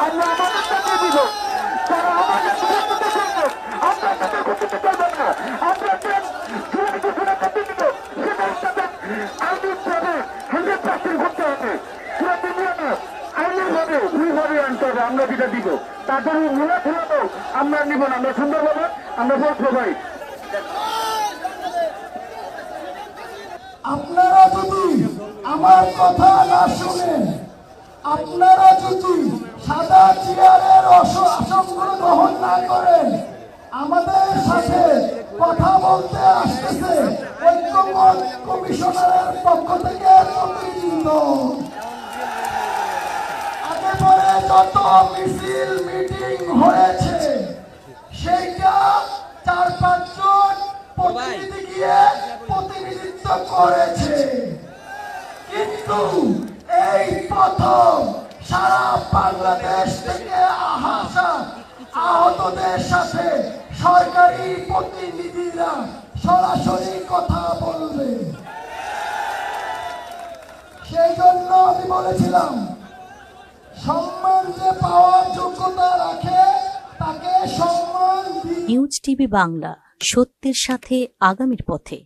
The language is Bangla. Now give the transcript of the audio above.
আমরা আমাদের টাকা দিব তারা আমাদের আমরা তাদের আমরা সুরক্ষিত সুরক্ষিত আমরা যেটা দিব আমরা আপনারা যদি আমার কথা না শুনেন আপনারা যদি সাদা চেয়ারের আসনগুলো গ্রহণ না করেন, আমাদের সাথে কথা বলতে আসতেছে ঐক্যমত কমিশনারের পক্ষ থেকে প্রতিনিধিত্ব আগে পরে যত মিছিল, মিটিং হয়েছে, সেইটা চার পাঁচজন প্রতিনিধি গিয়ে প্রতিনিধিত্ব করেছে। কিন্তু এই প্রথম সারা বাংলাদেশ থেকে আহাসা আহতদের সাথে সরকারি প্রতিনিধিরা সরাসরি কথা বলবে। সেই জন্য আমি বলেছিলাম, সম্মান যে পাওয়ার যোগ্যতা রাখে, তাকে সম্মান নিউজ টিভি বাংলা, সত্যের সাথে আগামীর পথে।